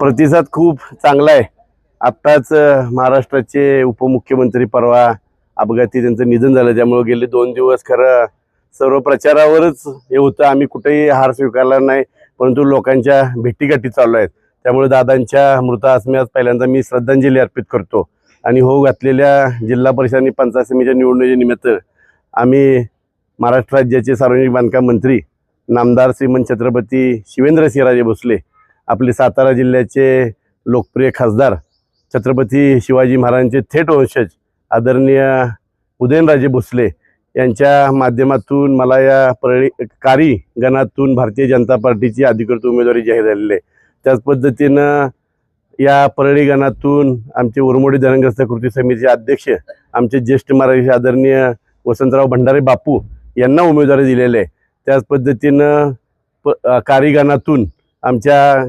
प्रतिसाद खूप चांगला आहे. आत्ताच महाराष्ट्राचे उपमुख्यमंत्री परवा अपघाती त्यांचं निधन झालं. त्यामुळे गेले दोन दिवस खरं सर्व प्रचारावरच हे होतं. आम्ही कुठेही हार स्वीकारला नाही परंतु लोकांच्या भेटीगाठी चालू आहेत. त्यामुळे दादांच्या मृत पहिल्यांदा मी श्रद्धांजली अर्पित करतो. आणि हो घातलेल्या जिल्हा परिषद आणि पंचायत समितीच्या निवडणुकीनिमित्त आम्ही महाराष्ट्र राज्याचे सार्वजनिक बांधकाम मंत्री नामदार श्रीमंत छत्रपती शिवेंद्रसिंहराजे भोसले आपले सातारा जिल्ह्याचे लोकप्रिय खासदार छत्रपती शिवाजी महाराजांचे थेट वंशज आदरणीय उदयनराजे भोसले यांच्या माध्यमातून मला या परळी कारी गणातून भारतीय जनता पार्टीची अधिकृत उमेदवारी जाहीर झालेली आहे. त्याच पद्धतीनं या परळी गणातून आमचे उरमोडी धरणग्रस्त कृती समितीचे अध्यक्ष आमचे ज्येष्ठ मराठी आदरणीय वसंतराव भंडारे बापू यांना उमेदवारी दिलेली आहे. त्याच पद्धतीनं प कारीगणातून आमच्या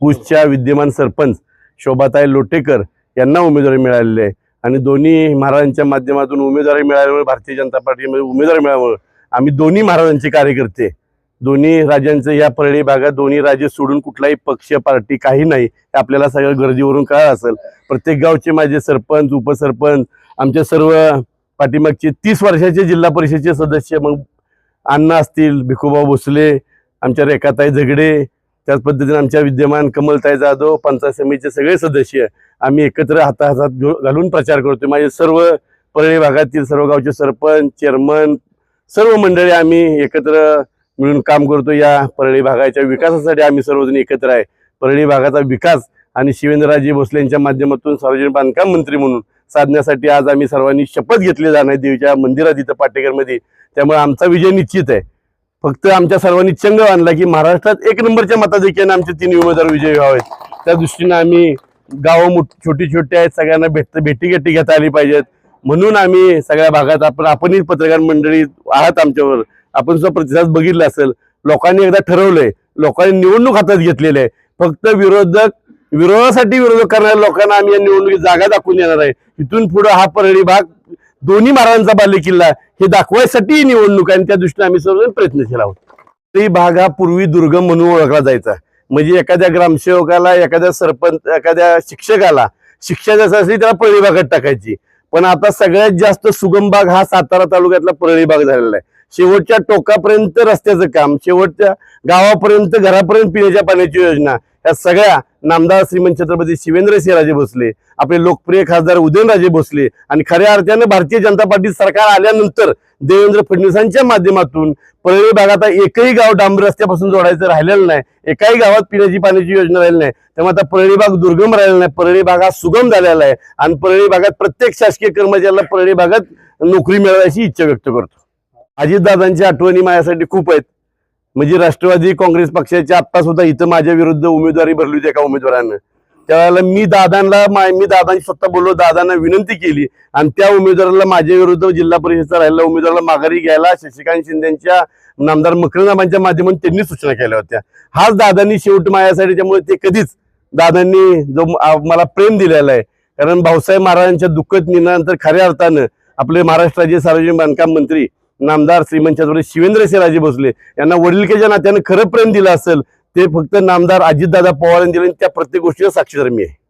पुसच्या विद्यमान सरपंच शोभाताई लोटेकर यांना उमेदवारी मिळालेली आहे. आणि दोन्ही महाराजांच्या माध्यमातून उमेदवारी मिळाल्यामुळे भारतीय जनता पार्टीमध्ये उमेदवारी मिळाल्यामुळे आम्ही दोन्ही महाराजांचे कार्यकर्ते दोन्ही राज्यांचं या परळी भागात दोन्ही राज्य सोडून कुठलाही पक्ष पार्टी काही नाही हे आपल्याला सगळं गरजेवरून कळलं असेल. प्रत्येक गावचे माझे सरपंच उपसरपंच आमच्या सर्व पाठीमागचे तीस वर्षाचे जिल्हा परिषदेचे सदस्य मग अण्णा असतील भिखूभाऊ भोसले आमच्या रेखाताई झगडे त्याच पद्धतीने आमच्या विद्यमान कमलताई जाधव पंचायत समितीचे सगळे सदस्य आम्ही एकत्र हाता हातात घालून प्रचार करतोय. माझे सर्व परळी भागातील सर्व गावचे सरपंच चेअरमन सर्व मंडळी आम्ही एकत्र मिळून काम करतो या परळी भागाच्या विकासासाठी आम्ही सर्वजण एकत्र आहे. परळी भागाचा विकास आणि शिवेंद्रराजे भोसले यांच्या माध्यमातून सार्वजनिक बांधकाम मंत्री म्हणून साधण्यासाठी आज आम्ही सर्वांनी शपथ घेतली जाणार देवीच्या मंदिरात इथं पाटेकरमध्ये. त्यामुळे आमचा विजय निश्चित आहे. फक्त आमच्या सर्वांनी चंग आणला की महाराष्ट्रात एक नंबरच्या मताधिक्याने आमचे तीन उमेदवार विजयी व्हावेत. त्या दृष्टीनं आम्ही गावं छोटी छोटी आहेत सगळ्यांना भेट भेटी गाठी घेता आली पाहिजेत. म्हणून आम्ही सगळ्या भागात आपण आपणही पत्रकार मंडळी आहात आमच्यावर. आपण सुद्धा प्रतिसाद बघितला असेल. लोकांनी एकदा ठरवलंय. लोकांनी निवडणूक हातात घेतलेली आहे. फक्त विरोधक विरोधासाठी विरोध करणाऱ्या लोकांना आम्ही या निवडणुकीत जागा दाखवून देणार आहे. इथून पुढे हा परळी भाग दोन्ही महाराजांचा बालेकिल्ला हे दाखवायसाठी निवडणूक आहे आणि त्या दृष्टीने आम्ही सर्वजण प्रयत्नशील आहोत ते भाग हा पूर्वी दुर्गम म्हणून ओळखला जायचा. म्हणजे एखाद्या ग्रामसेवकाला एखाद्या सरपंच एखाद्या शिक्षकाला शिक्षा जसं असली त्याला परळी भागात टाकायची. पण आता सगळ्यात जास्त सुगम भाग हा सातारा तालुक्यातला परळी भाग झालेला आहे. शेवटच्या टोकापर्यंत रस्त्याचं काम शेवटच्या गावापर्यंत घरापर्यंत पिण्याच्या पाण्याची योजना या सगळ्या नामदार श्रीमंत छत्रपती शिवेंद्रसिंहराजे भोसले आपले लोकप्रिय खासदार उदयनराजे भोसले आणि खऱ्या अर्थानं भारतीय जनता पार्टी सरकार आल्यानंतर देवेंद्र फडणवीसांच्या माध्यमातून परळी भागात आता एकही गाव डांबर रस्त्यापासून जोडायचं राहिलेलं नाही एकाही गावात पिण्याची पाण्याची योजना राहिली नाही. त्यामुळे आता परळी भाग दुर्गम राहिलेला नाही परळी भाग हा सुगम झालेला आहे आणि परळी भागात प्रत्येक शासकीय कर्मचाऱ्याला परळी भागात नोकरी मिळावी इच्छा व्यक्त करतो. अजितदादांची आठवणी माझ्यासाठी खूप आहेत. म्हणजे राष्ट्रवादी काँग्रेस पक्षाच्या आत्ता सुद्धा इथं माझ्या विरुद्ध उमेदवारी भरली होती एका उमेदवारानं. त्यावेळेला मी दादांना मी दादांची स्वतः बोललो दादांना विनंती केली. आणि त्या उमेदवाराला माझ्या विरुद्ध जिल्हा परिषदचा राहिलेला उमेदवाराला माघारी घ्यायला शशिकांत शिंदेच्या नामदार मकरनामांच्या माध्यमातून त्यांनी सूचना केल्या होत्या. हाच दादांनी शेवट माझ्यासाठी त्यामुळे ते कधीच दादांनी जो मला प्रेम दिलेला आहे. कारण भाऊसाहेब महाराजांच्या दुःखद निनानंतर खऱ्या अर्थानं आपले महाराष्ट्राचे सार्वजनिक बांधकाम मंत्री नामदार श्रीमंत शिवेंद्र शिवेंद्रसिंहराजे भोसले. यांना वडिलकेच्या नात्यानं खरं प्रेम दिलं असेल ते फक्त नामदार अजितदादा पवार यांनी दिलं आणि त्या प्रत्येक गोष्टीला साक्षीदार मी आहे.